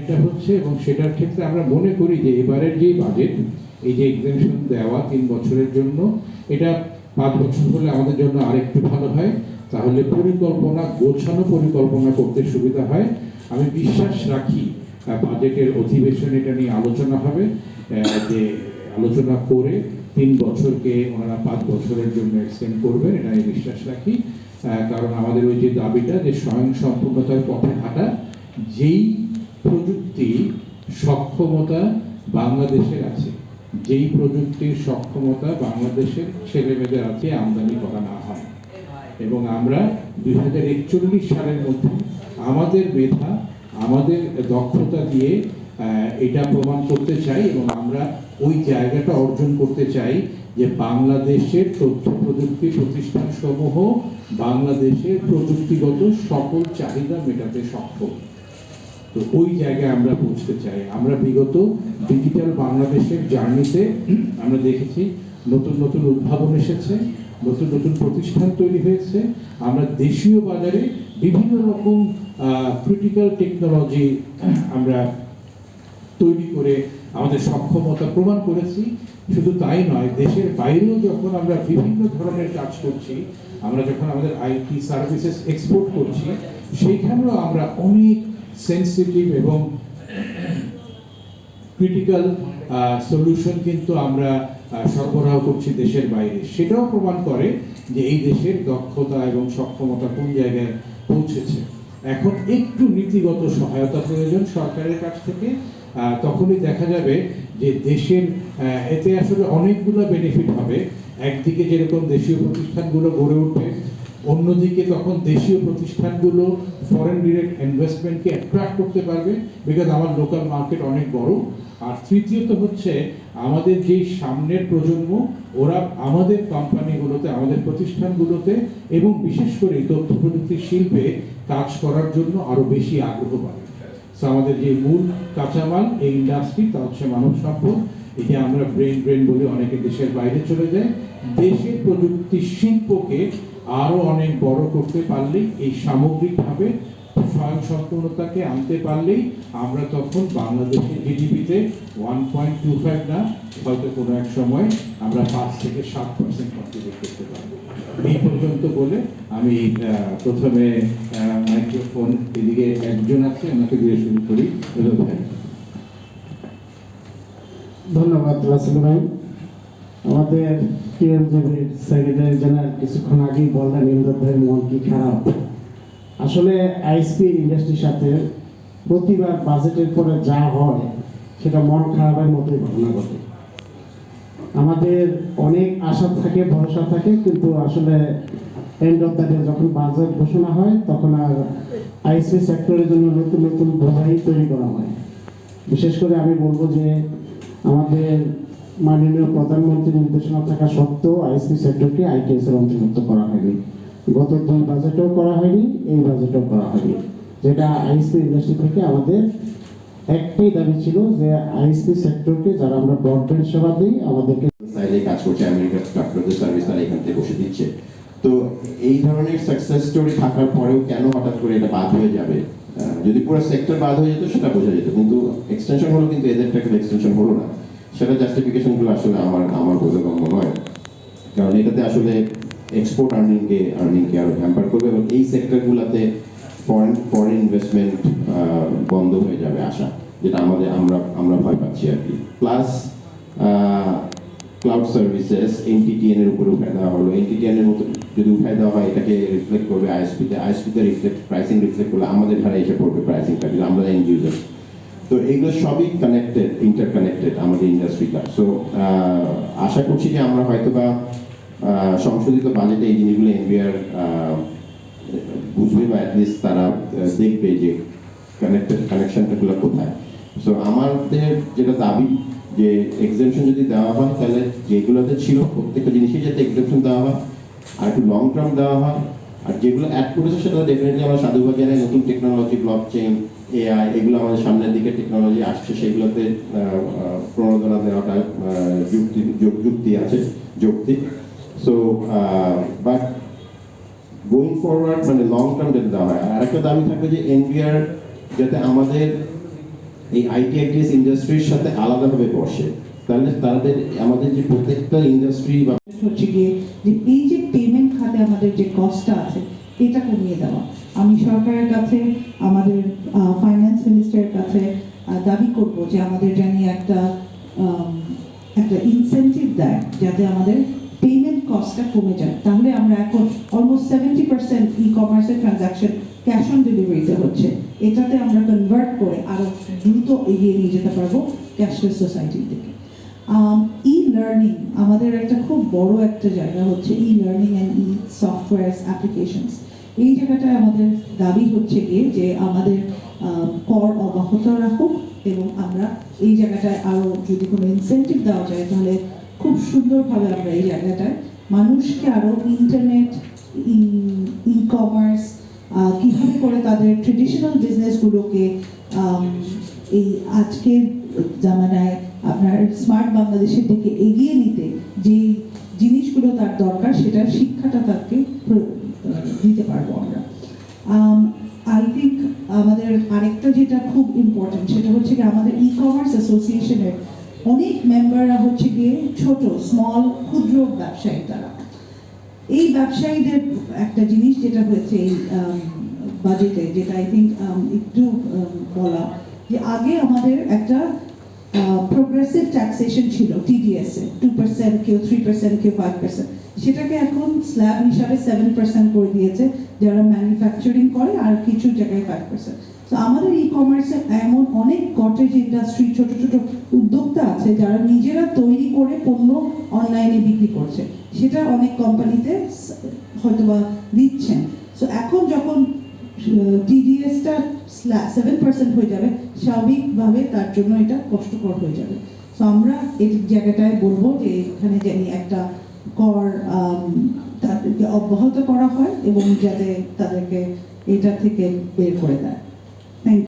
এটা হচ্ছে এবং সেটার ক্ষেত্রে আমরা মনে করি যে এবারের যে বাজেট এই যে এক্সেমশন দেওয়া তিন বছরের জন্য, এটা পাঁচ বছর হলে আমাদের জন্য আরেকটু ভালো হয়। তাহলে পরিকল্পনা, গোছানো পরিকল্পনা করতে সুবিধা হয়। আমি বিশ্বাস রাখি বাজেটের অধিবেশন এটা নিয়ে আলোচনা হবে যে আলোচনা করে তিন বছরকে ওনারা পাঁচ বছরের জন্য এক্সটেন্ড করবেন, এটা আমি বিশ্বাস রাখি। কারণ আমাদের ওই যে দাবিটা যে স্বয়ং সম্পূর্ণতার পথে হাঁটা, যেই প্রযুক্তি সক্ষমতা বাংলাদেশের আছে। যেই প্রযুক্তির সক্ষমতা বাংলাদেশের ছেলেমেয়েদের আছে, আমদানি করা না হয়। এবং আমরা দুই হাজার একচল্লিশ সালের মধ্যে আমাদের মেধা, আমাদের দক্ষতা দিয়ে এটা প্রমাণ করতে চাই এবং আমরা ওই জায়গাটা অর্জন করতে চাই যে বাংলাদেশের তথ্য প্রযুক্তি প্রতিষ্ঠান সমূহ বাংলাদেশের প্রযুক্তিগত সকল চাহিদা মেটাতে সক্ষম। তো ওই জায়গায় আমরা পৌঁছতে চাই। আমরা বিগত ডিজিটাল বাংলাদেশের জার্নিতে আমরা দেখেছি নতুন নতুন উদ্ভাবন এসেছে, নতুন নতুন প্রতিষ্ঠান তৈরি হয়েছে। আমরা দেশীয় বাজারে বিভিন্ন রকম ক্রিটিক্যাল টেকনোলজি আমরা তৈরি করে আমাদের সক্ষমতা প্রমাণ করেছি। শুধু তাই নয়, দেশের বাইরেও যখন আমরা বিভিন্ন ধরনের কাজ করছি, আমরা যখন আমাদের আইটি সার্ভিসেস এক্সপোর্ট করছি সেইখানেও আমরা অনেক সেন্সিটিভ এবং ক্রিটিক্যাল সলিউশন কিন্তু আমরা সরবরাহ করছি দেশের বাইরে। সেটাও প্রমাণ করে যে এই দেশের দক্ষতা এবং সক্ষমতা কোন জায়গায় পৌঁছেছে। এখন একটু নীতিগত সহায়তা প্রয়োজন সরকারের কাছ থেকে। তখনই দেখা যাবে যে দেশের এতে আসলে অনেকগুলো বেনিফিট হবে। একদিকে যেরকম দেশীয় প্রতিষ্ঠানগুলো গড়ে উঠবে অন্যদিকে তখন দেশীয় প্রতিষ্ঠানগুলো ফরেন ডিরেক্ট ইনভেস্টমেন্টকে অ্যাট্রাক্ট করতে পারবে বিকজ আমার লোকাল মার্কেট অনেক বড়। আর তৃতীয়ত হচ্ছে, আমাদের যেই সামনের প্রজন্ম, ওরা আমাদের কোম্পানিগুলোতে, আমাদের প্রতিষ্ঠানগুলোতে, এবং বিশেষ করে তথ্য প্রযুক্তি শিল্পে কাজ করার জন্য আরও বেশি আগ্রহ পাবে। So আমাদের যে মূল কাঁচামাল, এই ইন্ডাস্ট্রি তা হচ্ছে মানব সম্পদ। এটি আমরা ব্রেন ব্রেন বলে অনেকে দেশের বাইরে চলে যায়। দেশের প্রযুক্তি শিল্পকে আরও অনেক বড় করতে পারলেই, এই সামগ্রিকভাবে স্বয়ং সম্পূর্ণতাকে আনতে পারলেই আমরা তখন বাংলাদেশের জিডিপিতে ওয়ান পয়েন্ট টু ফাইভ না, হয়তো কোনো এক সময় আমরা পাঁচ থেকে সাত পার্সেন্ট কন্ট্রিবিউট করতে পারব। এই পর্যন্ত বলে আমি প্রথমে মাইক্রোফোন এদিকে একজন আছে, ওনাকে দিয়ে শুরু করি। ধন্যবাদ রাসেল ভাই। আমাদের টিএমজেবির সেক্রেটারি জেনারেল কিছুক্ষণ আগেই বললেন ইমদাদ ভাইয়ের মন কি খারাপ? আসলে আইএসপি ইন্ডাস্ট্রির সাথে প্রতিবার বাজেটের পরে যা হয়, সেটা মন খারাপের মতোই ঘটনা ঘটে আমাদের অনেক আশা থাকে, ভরসা থাকে, কিন্তু আসলে এন্ড অফ দ্য ডে যখন বাজেট ঘোষণা হয়, তখন আর আইএসপি সেক্টরের জন্য নতুন নতুন বোঝাই তৈরি করা হয়। বিশেষ করে আমি বলব যে আমাদের মাননীয় প্রধানমন্ত্রীর নির্দেশনা থাকা সত্ত্বেও আইসি সেক্টরকে আইটিএস এর অন্তর্ভুক্ত করা হয়নি। গত দুই বাজেটেও করা হয়নি, এই বাজেটেও করা হয়নি। যেটা আইসপি ইন্ডাস্ট্রি থেকে আমাদের একটাই দাবি ছিল যে আইসপি সেক্টরকে যারা আমরা ব্রডব্যান্ড সেবা দিই, আমাদেরকে কাজ করছে আমেরিকার সার্ভিস তারা এখান থেকে বসে দিচ্ছে। তো এই ধরনের সাকসেস স্টোরি থাকার পরেও কেন হঠাৎ করে এটা বাদ হয়ে যাবে? যদি পুরো সেক্টর বাদ হয়ে যেত, সেটা বোঝা যেত। কিন্তু এক্সটেনশন হলো কিন্তু এদের টাকা এক্সটেনশন হলো না। সেটা জাস্টিফিকেশনগুলো আসলে আমার আমার বোধগম্য নয়। কারণ এটাতে আসলে এক্সপোর্ট আর্নিংকে আর্নিংকে আরও হ্যাম্পার করবে এবং এই সেক্টরগুলোতে ফরেন ফরেন ইনভেস্টমেন্ট বন্ধ হয়ে যাবে আশা, যেটা আমাদের, আমরা আমরা ভয় পাচ্ছি আর কি। প্লাস ক্লাউড সার্ভিসেস এনটিটিএন এর উপরে উঠায় দেওয়া হলো। এনটিটিএন এর মতো যদি উঠায় দেওয়া হয়, এটাকে রিফ্লেক্ট করবে আইএসপিতে আইএসপিতে রিফ্লেক্ট প্রাইসিং রিফ্লেক্ট করলে আমাদের ধারে এসে পড়বে প্রাইসিংটা আমরা এন্ড ইউজার তো এগুলো সবই কানেক্টেড ইন্টারকানেক্টেড আমাদের ইন্ডাস্ট্রিটা সো আশা করছি যে আমরা হয়তো বা সংশোধিত বাজেটে এই জিনিসগুলো এনবিআর বুঝবে বা অ্যাটলিস্ট তারা দেখবে যে কানেক্টেড কানেকশনটাগুলো কোথায়। সো আমাদের যেটা দাবি যে এক্সামশন যদি দেওয়া হয়, তাহলে যেগুলোতে ছিল প্রত্যেকটা জিনিসই যাতে এক্সামশন দেওয়া হয়, আর একটু লং টার্ম দেওয়া হয়। আর যেগুলো অ্যাড করেছে সেটা ডেফিনেটলি আমরা সাধুবাদ জানাই। নতুন টেকনোলজি ব্লক চেইন এআই এগুলো আমাদের সামনের দিকে টেকনোলজি আসছে, সেগুলোতে প্রণোদনা দেওয়াটা যুক্তি যুক্তি আছে যৌক্তিক সো বাট গোয়িং ফরওয়ার্ড মানে লং টার্ম যাতে দেওয়া হয়, আর একটা দাবি থাকবে যে এনবিআর যাতে আমাদের এই আইটি আইটিএস ইন্ডাস্ট্রির সাথে আলাদাভাবে বসে, তাহলে তাদের, আমাদের যে প্রত্যেকটা ইন্ডাস্ট্রি বা হচ্ছে গিয়ে যে এই যে পেমেন্ট খাতে আমাদের যে কস্টটা আছে এটা কমিয়ে দেওয়া। আমি সরকারের কাছে, আমাদের ফাইন্যান্স মিনিস্টারের কাছে দাবি করব যে আমাদের জানি একটা একটা ইনসেন্টিভ দেয় যাতে আমাদের পেমেন্ট কস্টটা কমে যায়। তাহলে আমরা এখন অলমোস্ট সেভেন্টি পার্সেন্ট ই কমার্সের ট্রানজাকশন ক্যাশ অন ডেলিভারিতে হচ্ছে। এটাতে আমরা কনভার্ট করে আরও দ্রুত এগিয়ে নিয়ে যেতে পারব ক্যাশলেস সোসাইটির দিকে। ই লার্নিং আমাদের একটা খুব বড় একটা জায়গা হচ্ছে e learning and e software applications এই জায়গাটায় আমাদের দাবি হচ্ছে গিয়ে যে আমাদের কর অব্যাহত রাখুক এবং আমরা এই জায়গাটায় আরও যদি কোনো ইনসেন্টিভ দেওয়া যায় তাহলে খুব সুন্দরভাবে আমরা এই জায়গাটায় মানুষকে আরও ইন্টারনেট ই কমার্স কীভাবে করে তাদের ট্রেডিশনাল বিজনেসগুলোকে এই আজকের জামানায় আপনার স্মার্ট বাংলাদেশের দিকে এগিয়ে নিতে যে জিনিসগুলো তার দরকার, সেটার শিক্ষাটা তাকে দিতে পারব আমরা। আই থিঙ্ক আমাদের আরেকটা যেটা খুব ইম্পর্টেন্ট সেটা হচ্ছে কি আমাদের ই কমার্স অ্যাসোসিয়েশনের অনেক মেম্বাররা হচ্ছে গিয়ে ছোট স্মল ক্ষুদ্র ব্যবসায়ী তারা। এই ব্যবসায়ীদের একটা জিনিস যেটা হয়েছে এই বাজেটে যেটা আই থিঙ্ক একটু বলা যে আগে আমাদের একটা প্রোগ্রেসিভ ট্যাক্সেশন ছিল টিডিএস টু পার্সেন্ট কেউ থ্রি পার্সেন্ট কেউ ফাইভ পার্সেন্ট সেটাকে এখন স্ল্যাব হিসাবে সেভেন পার্সেন্ট করে দিয়েছে, যারা ম্যানুফ্যাকচারিং করে আর কিছু জায়গায় ফাইভ পার্সেন্ট তো আমাদের ই কমার্সে এমন অনেক কটেজ ইন্ডাস্ট্রি ছোট ছোট উদ্যোক্তা আছে, যারা নিজেরা তৈরি করে পণ্য অনলাইনে বিক্রি করছে। সেটা অনেক কোম্পানিতে হয়তোবা দিচ্ছেন। সো এখন যখন টিডিএসটা সেভেন পার্সেন্ট হয়ে যাবে, স্বাভাবিকভাবে তার জন্য এটা কষ্টকর হয়ে যাবে। সো আমরা এই জায়গাটায় বলব যে এখানে জানি একটা কর তাদেরকে অব্যাহত করা হয় এবং যাতে তাদেরকে এটা থেকে বের করে দেয়। থ্যাংক